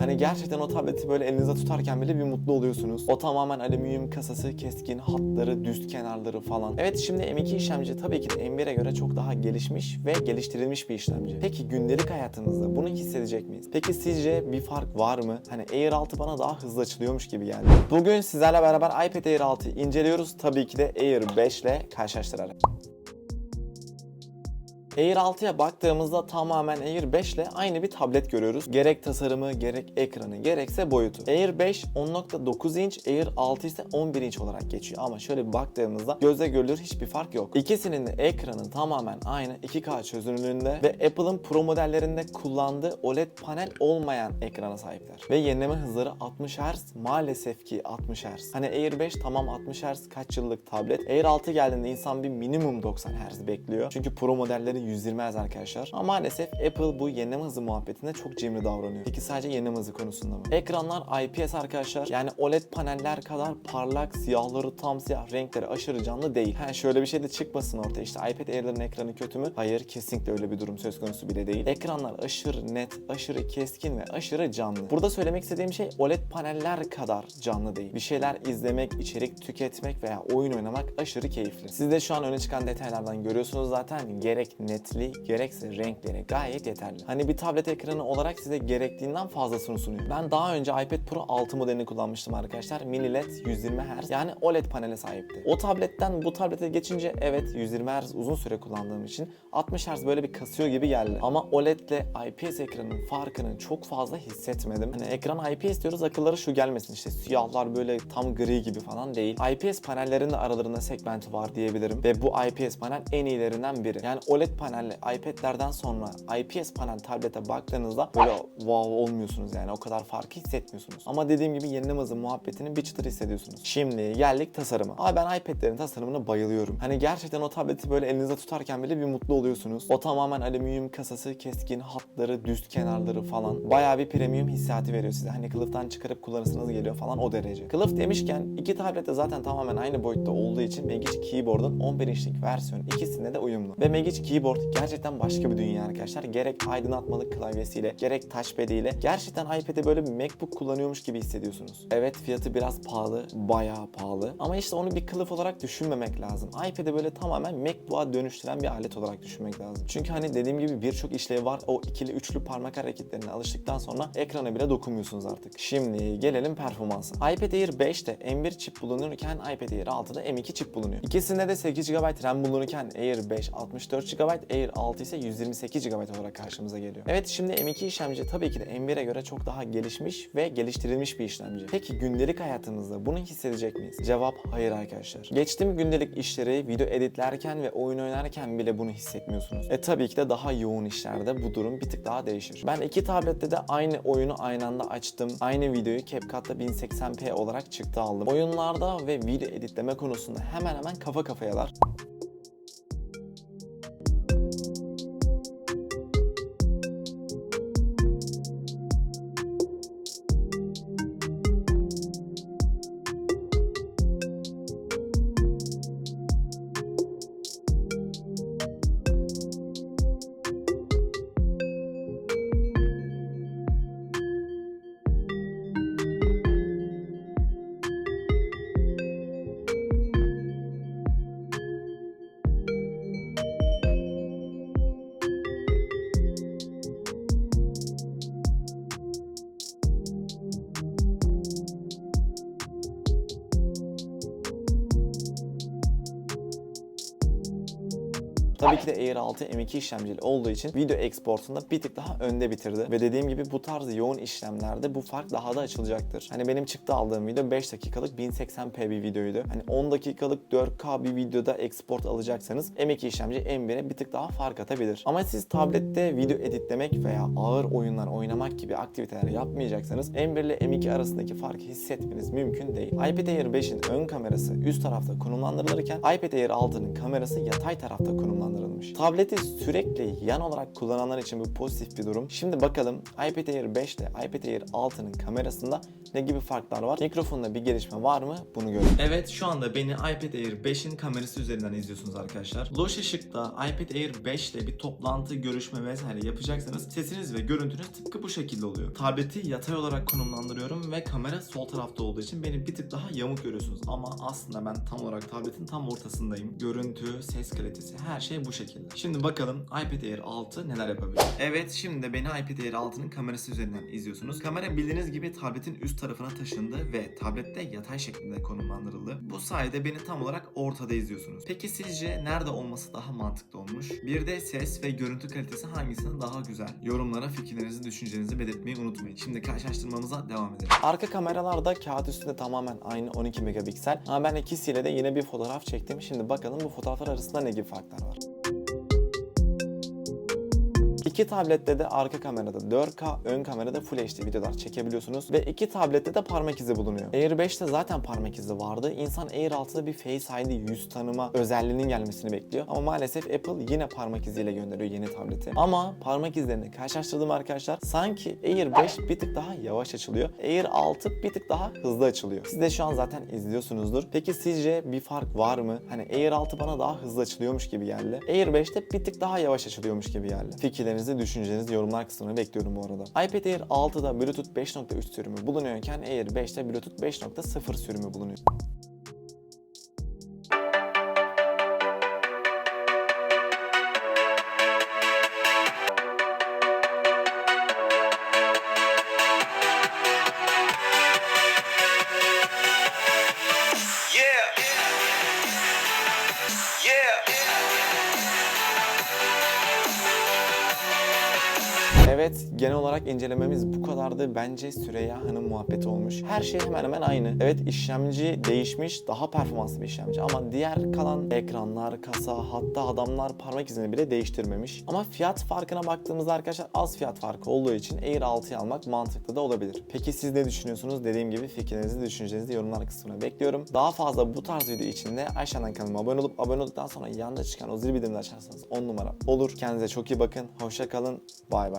Hani gerçekten o tableti böyle elinizde tutarken bile bir mutlu oluyorsunuz. O tamamen alüminyum kasası, keskin hatları, düz kenarları falan. Evet şimdi M2 işlemci tabii ki de M1'e göre çok daha gelişmiş ve geliştirilmiş bir işlemci. Peki gündelik hayatınızda bunu hissedecek miyiz? Peki sizce bir fark var mı? Hani Air 6 bana daha hızlı açılıyormuş gibi geldi. Bugün sizlerle beraber iPad Air 6'yı inceliyoruz. Tabii ki de Air 5 ile karşılaştırarak. Air 6'ya baktığımızda tamamen Air 5 ile aynı bir tablet görüyoruz. Gerek tasarımı, gerek ekranı, gerekse boyutu. Air 5 10.9 inç, Air 6 ise 11 inç olarak geçiyor. Ama şöyle bir baktığımızda gözle görülür hiçbir fark yok. İkisinin de ekranı tamamen aynı 2K çözünürlüğünde ve Apple'ın Pro modellerinde kullandığı OLED panel olmayan ekrana sahipler. Ve yenileme hızları 60 Hz maalesef ki 60 Hz. Hani Air 5 tamam 60 Hz kaç yıllık tablet. Air 6 geldiğinde insan bir minimum 90 Hz bekliyor. Çünkü Pro modelleri 120 Hz arkadaşlar. Ama maalesef Apple bu yenileme hızı muhabbetinde çok cimri davranıyor. Peki sadece yenileme hızı konusunda mı? Ekranlar IPS arkadaşlar. Yani OLED paneller kadar parlak, siyahları tam siyah, renkleri aşırı canlı değil. Ha şöyle bir şey de çıkmasın ortaya işte iPad Air'lerin ekranı kötü mü? Hayır kesinlikle öyle bir durum söz konusu bile değil. Ekranlar aşırı net, aşırı keskin ve aşırı canlı. Burada söylemek istediğim şey OLED paneller kadar canlı değil. Bir şeyler izlemek, içerik tüketmek veya oyun oynamak aşırı keyifli. Siz de şu an öne çıkan detaylardan görüyorsunuz zaten gerek netliği gerekse renkleri gayet yeterli. Hani bir tablet ekranı olarak size gerektiğinden fazlasını sunuyor. Ben daha önce iPad Pro 6 modelini kullanmıştım arkadaşlar. Mini LED 120 Hz yani OLED panele sahipti. O tabletten bu tablete geçince evet 120 Hz uzun süre kullandığım için 60 Hz böyle bir kasıyor gibi geldi. Ama OLED ile IPS ekranın farkını çok fazla hissetmedim. Hani ekran IPS diyoruz akıllara şu gelmesin işte siyahlar böyle tam gri gibi falan değil. IPS panellerin de aralarında segmenti var diyebilirim. Ve bu IPS panel en iyilerinden biri. Yani OLED panelli iPad'lerden sonra IPS panel tablete baktığınızda böyle wow olmuyorsunuz yani o kadar farkı hissetmiyorsunuz. Ama dediğim gibi yenileme hızı muhabbetini bir çıtır hissediyorsunuz. Şimdi geldik tasarıma. Abi ben iPad'lerin tasarımına bayılıyorum. Hani gerçekten o tableti böyle elinizde tutarken bile bir mutlu oluyorsunuz. O tamamen alüminyum kasası, keskin hatları, düz kenarları falan. Bayağı bir premium hissiyatı veriyor size. Hani kılıftan çıkarıp kullanırsınız geliyor falan o derece. Kılıf demişken iki tablet de zaten tamamen aynı boyutta olduğu için Magic Keyboard'un 11 inçlik versiyonu ikisinde de uyumlu. Ve Magic Keyboard gerçekten başka bir dünya arkadaşlar. Gerek aydınlatmalık klavyesiyle, gerek touchpad ile gerçekten iPad'e böyle MacBook kullanıyormuş gibi hissediyorsunuz. Evet fiyatı biraz pahalı, bayağı pahalı. Ama işte onu bir kılıf olarak düşünmemek lazım. iPad'e böyle tamamen MacBook'a dönüştüren bir alet olarak düşünmek lazım. Çünkü hani dediğim gibi birçok işlevi var. O ikili üçlü parmak hareketlerine alıştıktan sonra ekrana bile dokunmuyorsunuz artık. Şimdi gelelim performansa. iPad Air 5'te M1 çip bulunurken iPad Air 6'da M2 çip bulunuyor. İkisinde de 8 GB RAM bulunurken Air 5 64 GB, Air 6 ise 128 GB olarak karşımıza geliyor. Evet şimdi M2 işlemci tabii ki de M1'e göre çok daha gelişmiş ve geliştirilmiş bir işlemci. Peki gündelik hayatınızda bunu hissedecek miyiz? Cevap hayır arkadaşlar. Geçtim gündelik işleri video editlerken ve oyun oynarken bile bunu hissetmiyorsunuz. E tabii ki de daha yoğun işlerde bu durum bir tık daha değişir. Ben iki tablette de aynı oyunu aynı anda açtım. Aynı videoyu CapCut'ta 1080p olarak çıktı aldım. Oyunlarda ve video editleme konusunda hemen hemen kafa kafayalar. Tabii ki de Air 6 M2 işlemcili olduğu için video exportunda bir tık daha önde bitirdi. Ve dediğim gibi bu tarz yoğun işlemlerde bu fark daha da açılacaktır. Hani benim çıktı aldığım video 5 dakikalık 1080p bir videoydu. Hani 10 dakikalık 4K bir videoda export alacaksanız M2 işlemci M1'e bir tık daha fark atabilir. Ama siz tablette video editlemek veya ağır oyunlar oynamak gibi aktiviteler yapmayacaksanız M1 ile M2 arasındaki farkı hissetmeniz mümkün değil. iPad Air 5'in ön kamerası üst tarafta konumlandırılırken iPad Air 6'nın kamerası yatay tarafta konumlandırılır konumlandırılmış. Tableti sürekli yan olarak kullananlar için bu pozitif bir durum. Şimdi bakalım iPad Air 5 ile iPad Air 6'nın kamerasında ne gibi farklar var? Mikrofonda bir gelişme var mı? Bunu görelim. Evet şu anda beni iPad Air 5'in kamerası üzerinden izliyorsunuz arkadaşlar. Loş ışıkta iPad Air 5 ile bir toplantı, görüşme vesaire yapacaksanız sesiniz ve görüntünüz tıpkı bu şekilde oluyor. Tableti yatay olarak konumlandırıyorum ve kamera sol tarafta olduğu için beni bir tık daha yamuk görüyorsunuz. Ama aslında ben tam olarak tabletin tam ortasındayım. Görüntü, ses kalitesi her şey bu şekilde. Şimdi bakalım iPad Air 6 neler yapabilir. Evet şimdi de beni iPad Air 6'nın kamerası üzerinden izliyorsunuz. Kamera bildiğiniz gibi tabletin üst tarafına taşındı ve tablette yatay şeklinde konumlandırıldı. Bu sayede beni tam olarak ortada izliyorsunuz. Peki sizce nerede olması daha mantıklı olmuş? Bir de ses ve görüntü kalitesi hangisinin daha güzel? Yorumlara fikirlerinizi, düşüncelerinizi belirtmeyi unutmayın. Şimdi karşılaştırmamıza devam edelim. Arka kameralarda kağıt üstünde tamamen aynı 12 megapiksel. Ama ben ikisiyle de yine bir fotoğraf çektim. Şimdi bakalım bu fotoğraflar arasında ne gibi farklar var. İki tablette de arka kamerada 4K, ön kamerada Full HD videolar çekebiliyorsunuz ve iki tablette de parmak izi bulunuyor. Air 5'te zaten parmak izi vardı. İnsan Air 6'da bir Face ID yüz tanıma özelliğinin gelmesini bekliyor. Ama maalesef Apple yine parmak iziyle gönderiyor yeni tableti. Ama parmak izlerini karşılaştırdım arkadaşlar. Sanki Air 5 bir tık daha yavaş açılıyor. Air 6 bir tık daha hızlı açılıyor. Siz de şu an zaten izliyorsunuzdur. Peki sizce bir fark var mı? Hani Air 6 bana daha hızlı açılıyormuş gibi geldi. Air 5'te bir tık daha yavaş açılıyormuş gibi geldi. Fikirlerinizi, düşüncelerinizi yorumlar kısmına bekliyorum bu arada. iPad Air 6'da Bluetooth 5.3 sürümü bulunuyorken Air 5'te Bluetooth 5.0 sürümü bulunuyor. Evet, genel olarak incelememiz bu kadardı. Bence Süreyya Hanım muhabbeti olmuş. Her şey hemen hemen aynı. Evet işlemci değişmiş, daha performanslı bir işlemci ama diğer kalan ekranlar, kasa, hatta adamlar parmak izini bile değiştirmemiş. Ama fiyat farkına baktığımızda arkadaşlar az fiyat farkı olduğu için Air 6'yı almak mantıklı da olabilir. Peki siz ne düşünüyorsunuz? Dediğim gibi fikirlerinizi, düşüncelerinizi yorumlar kısmına bekliyorum. Daha fazla bu tarz video için de aşağıdan kanalıma abone olup abone olduktan sonra yanında çıkan o zil bildirimini açarsanız 10 numara olur. Kendinize çok iyi bakın. Hoşça kalın. Bay bay.